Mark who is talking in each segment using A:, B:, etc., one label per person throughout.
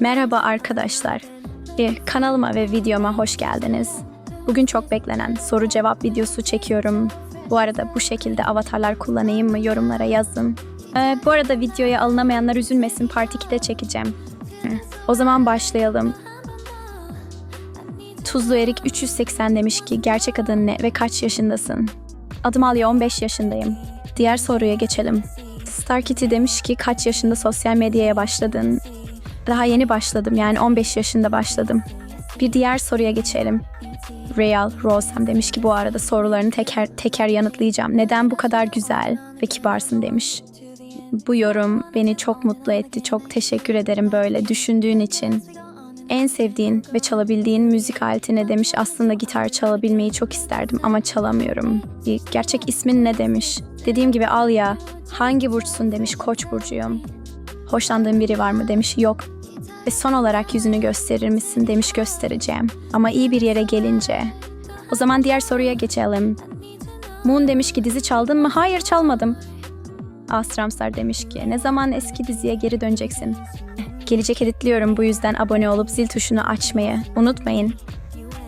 A: Merhaba arkadaşlar. E, Kanalıma ve videoma hoş geldiniz. Bugün çok beklenen soru cevap videosu çekiyorum. Bu arada bu şekilde avatarlar kullanayım mı yorumlara yazın. E, bu arada videoya alınamayanlar üzülmesin Part 2'de çekeceğim. Hı, O zaman başlayalım. Tuzlu Erik 380 demiş ki gerçek adın ne ve kaç yaşındasın? Adım Alya 15 yaşındayım. Diğer soruya geçelim. Star Kitty demiş ki kaç yaşında sosyal medyaya başladın? Daha yeni başladım yani 15 yaşında başladım. Bir diğer soruya geçelim. Real Rosem demiş ki bu arada sorularını teker teker yanıtlayacağım. Neden bu kadar güzel ve kibarsın demiş. Bu yorum beni çok mutlu etti. Çok teşekkür ederim böyle düşündüğün için. En sevdiğin ve çalabildiğin müzik aleti ne demiş? Aslında gitar çalabilmeyi çok isterdim ama çalamıyorum. Gerçek ismin ne demiş? Dediğim gibi Alya, hangi burçsun demiş, koç burcuyum. Hoşlandığın biri var mı demiş, yok. Ve son olarak yüzünü gösterir misin demiş, göstereceğim. Ama iyi bir yere gelince. O zaman diğer soruya geçelim. Moon demiş ki dizi çaldın mı? Hayır çalmadım. Astramsar demiş ki ne zaman eski diziye geri döneceksin? Gelecek editliyorum bu yüzden abone olup zil tuşunu açmayı unutmayın.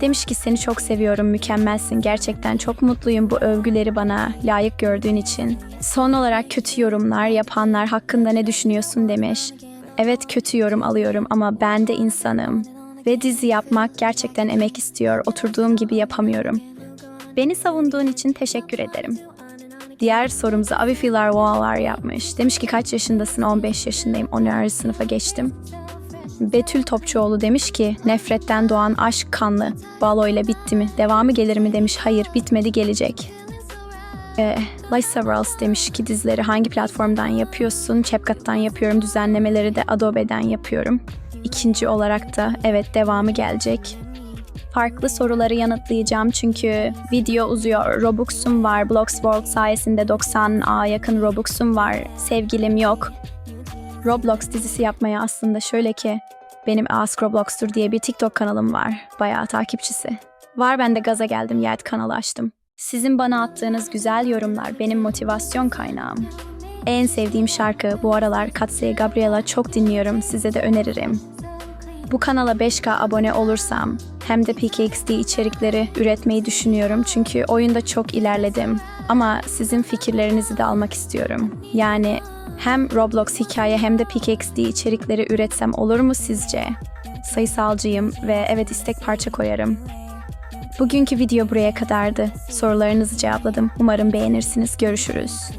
A: Demiş ki seni çok seviyorum, mükemmelsin. Gerçekten çok mutluyum bu övgüleri bana layık gördüğün için. Son olarak kötü yorumlar yapanlar hakkında ne düşünüyorsun demiş. Evet kötü yorum alıyorum ama ben de insanım. Ve dizi yapmak gerçekten emek istiyor. Oturduğum gibi yapamıyorum. Beni savunduğun için teşekkür ederim. Diğer sorumuza Avifilar Wall'lar yapmış. Demiş ki kaç yaşındasın? 15 yaşındayım. 10. sınıfa geçtim. Betül Topçuoğlu demiş ki nefretten doğan aşk kanlı. Balo ile bitti mi? Devamı gelir mi demiş. Hayır bitmedi gelecek. Ee, Lisa Rawls demiş ki dizileri hangi platformdan yapıyorsun? CapCut'tan yapıyorum. Düzenlemeleri de Adobe'den yapıyorum. İkinci olarak da evet devamı gelecek. Farklı soruları yanıtlayacağım çünkü video uzuyor. Robux'um var. Bloxworld sayesinde 90A yakın Robux'um var. Sevgilim yok. Roblox dizisi yapmaya aslında şöyle ki benim Ask Roblox'tur diye bir TikTok kanalım var. Bayağı takipçisi. Var ben de gaza geldim Yet kanalı açtım. Sizin bana attığınız güzel yorumlar benim motivasyon kaynağım. En sevdiğim şarkı bu aralar Katsuya Gabriela çok dinliyorum size de öneririm. Bu kanala 5K abone olursam hem de PKXD içerikleri üretmeyi düşünüyorum çünkü oyunda çok ilerledim. Ama sizin fikirlerinizi de almak istiyorum. Yani hem Roblox hikaye hem de PKXD içerikleri üretsem olur mu sizce? Sayısalcıyım ve evet istek parça koyarım. Bugünkü video buraya kadardı. Sorularınızı cevapladım. Umarım beğenirsiniz. Görüşürüz.